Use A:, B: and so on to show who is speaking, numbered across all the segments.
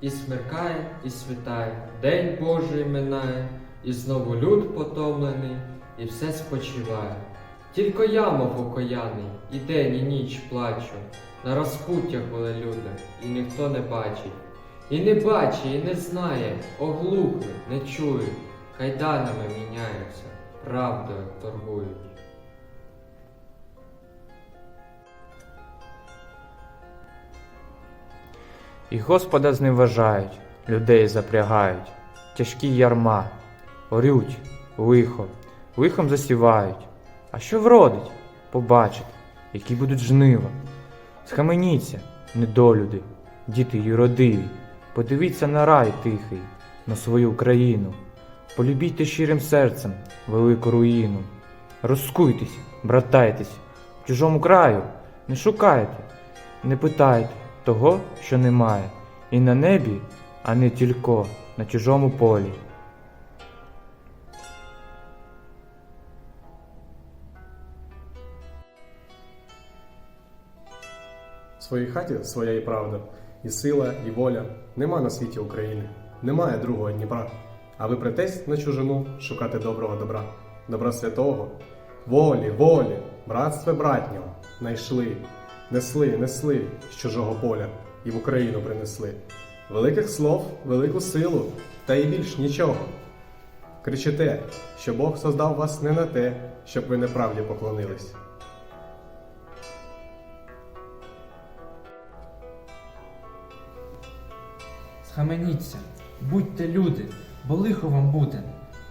A: І смеркає, і світає, День Божий минає, і знову люд потомлений, і все спочиває. Тільки я, мов окояний, і день, і ніч плачу, на розпуттях люди, і ніхто не бачить. І не бачить, і не знає, оглухли, не чують, кайданами міняються, правдою торгують.
B: І Господа зневажають, людей запрягають, тяжкі ярма, орють, лихо, лихом засівають. А що вродить? Побачите, які будуть жнива. Схаменіться, недолюди, діти юродиві, подивіться на рай тихий, на свою країну, полюбійте щирим серцем велику руїну. Розкуйтесь, братайтесь, в чужому краю не шукайте, не питайте того, що немає, і на небі, а не тільки на чужому полі.
C: В своїй хаті своя і правда, і сила, і воля. Нема на світі України, немає другого Дніпра. А ви претесь на чужину шукати доброго добра, добра святого, волі, волі, братства братнього найшли, несли, несли з чужого поля і в Україну принесли. Великих слов, велику силу, та й більш нічого. Кричите, що Бог создав вас не на те, щоб ви неправді поклонились.
D: Схаменіться, будьте люди, бо лихо вам буде.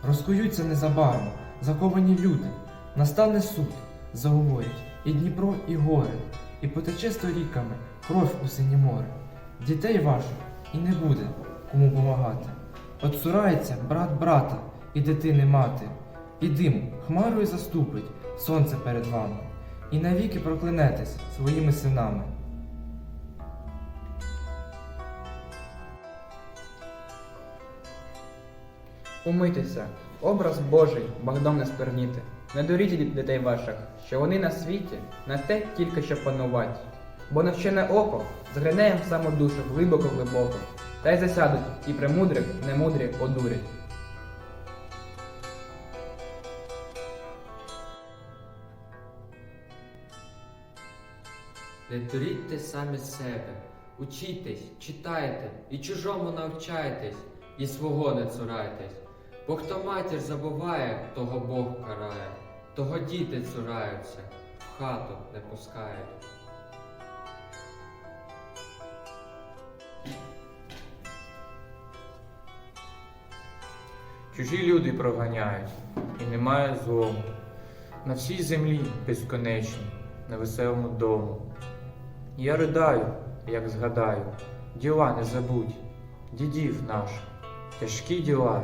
D: Розкуються незабаром, заковані люди. Настане суд, заговорять і Дніпро, і гори, і потече сторіками кров у синє море. Дітей ваших і не буде кому помагати. От цурається брат брата і дитини мати, і дим хмарою заступить сонце перед вами, і навіки проклянетесь своїми синами.
E: Умитися, образ Божий Богдом не сперніти. Не дуріть дітей ваших, що вони на світі на те тільки що панувати. Бо навчене око згляне їм в саму душу глибоко глибоко, та й засядуть і премудрих, немудрі одурять.
A: Не дурітьте самі себе, учітесь, читайте, і чужому навчайтесь, і свого не цурайтесь. Бо хто матір забуває, того Бог карає, того діти цураються, в хату не пускають.
B: Чужі люди проганяють, і немає злому. На всій землі безконечній, на веселому дому. Я ридаю, як згадаю, діла не забудь, дідів наших, тяжкі діла.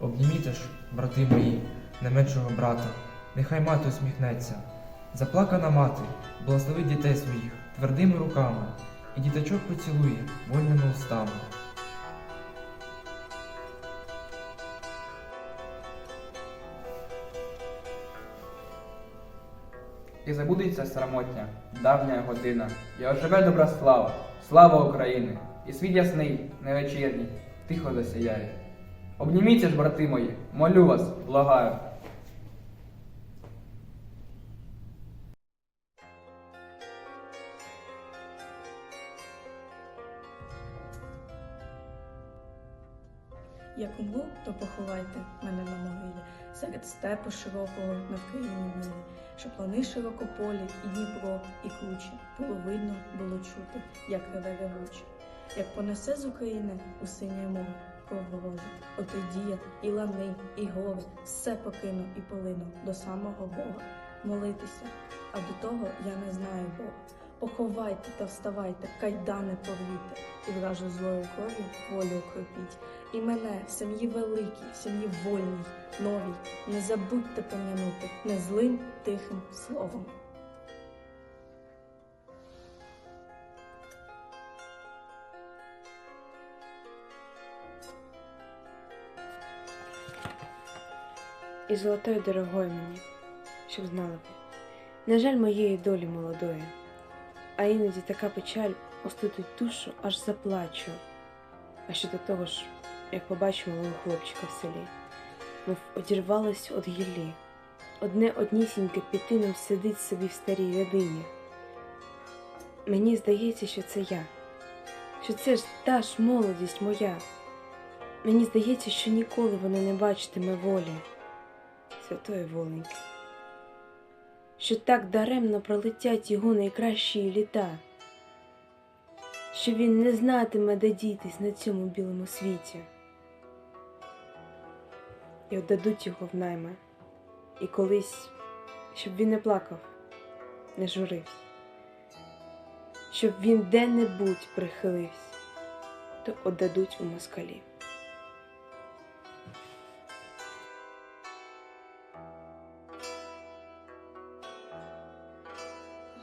D: Обніміте ж, брати мої, не меншого брата, нехай мати усміхнеться. Заплакана мати, благословить дітей своїх твердими руками, і діточок поцілує вольними устами.
E: І забудеться срамотня, давня година, і оживе добра слава, слава України, і світ ясний, невечірній, тихо засяяє. Обніміться ж, брати мої, молю вас, благаю.
F: Як умру, то поховайте мене на могилі, серед степу широкого навкрилі милі, щоб лани широкополі, і Дніпро, і кручі, було видно, було чути, як реве ревуче. Як понесе з України у синє море кров ворожу, от і лани, і гори, все покину і полину до самого Бога. Молитися, а до того я не знаю Бога. Поховайте та вставайте, кайдани порвіте, і вражу злою кров'ю волю окропіть. І мене в сім'ї великій, сім'ї вольній, новій, не забудьте пом'янути не злим тихим словом.
G: І золотою дорогою мені, щоб знала ви. На жаль, моєї долі молодої, а іноді така печаль остудить душу, аж заплачу. А ще до того ж, як побачу малого хлопчика в селі, мов одірвалась від гіллі. Одне однісіньке пітином сидить собі в старій рядині. Мені здається, що це я, що це ж та ж молодість моя. Мені здається, що ніколи вона не бачитиме волі святої воленьки, що так даремно пролетять його найкращі літа, що він не знатиме, де дітись на цьому білому світі, і отдадуть його в найми, і колись, щоб він не плакав, не журився, щоб він де-небудь прихилився, то отдадуть у москалі.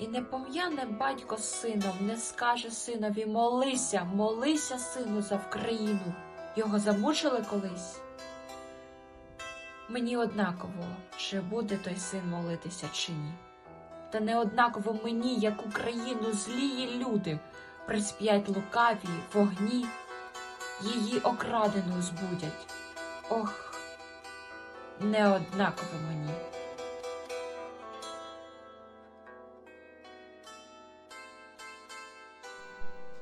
H: І не пом'яне батько з сином, не скаже синові молися, молися, сину, за Вкраїну. Його замучили колись. Мені однаково, чи буде той син молитися, чи ні. Та не однаково мені, як Україну, злії люди, присп'ять лукаві, вогні, її окрадену збудять. Ох, не однаково мені.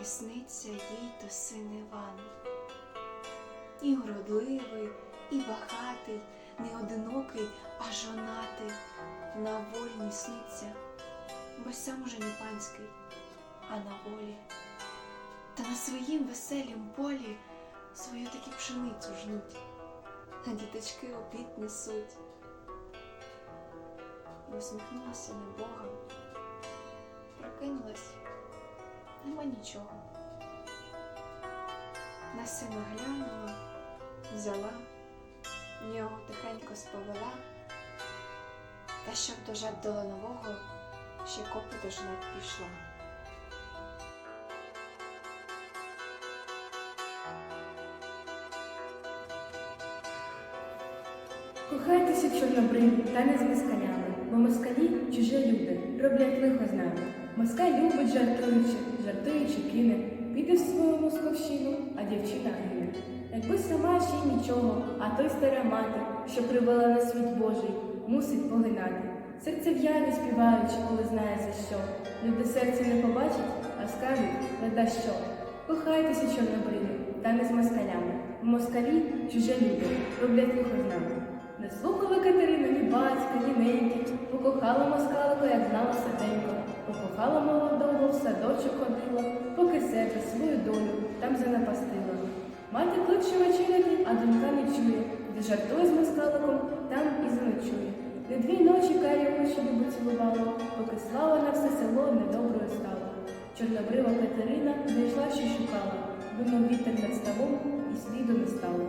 I: І сниться їй то син Іван. І вродливий, і багатий, не одинокий, а жонатий, на вольні сниться, бо сам уже не панський, а на волі. Та на своїм веселім полі свою таки пшеницю жнуть, а діточки обід несуть. І усміхнулася небогом, прокинулась нема нічого. На сина глянула, взяла, нього тихенько сповела, та щоб дожать до ланового, ще копи дожнать пішла.
J: Кохайтеся чорнобриві та не з москалями, бо москалі чужі люди, роблять лихо з нами. Москаль любить жартуючи, жартуючи кине, піде в свою московщину, а дівчина гине. Якби сама ще й нічого, а той стара мати, що привела на світ Божий, мусить погинати. Серце в'яне співаючи, коли знає за що. Люди серце не побачать, а скажуть, леда що. Кохайтеся чорнобриві, та не з москалями. В москалі чужі люди, роблять лихо з. Не слухала Катерина ні батька, ні неньки, покохала москалико, як знала серденько, покохала молодого, в садочок ходила, поки себе свою долю там занапастила. Мати кличе вечеряти, а донька не чує, де жартує з москаликом, там і заночує. Не дві ночі карі очі любо цілувала, поки слава на все село недоброю стала. Чорнобрива Катерина знайшла, що шукала, винув вітер над ставом і сліду не стало.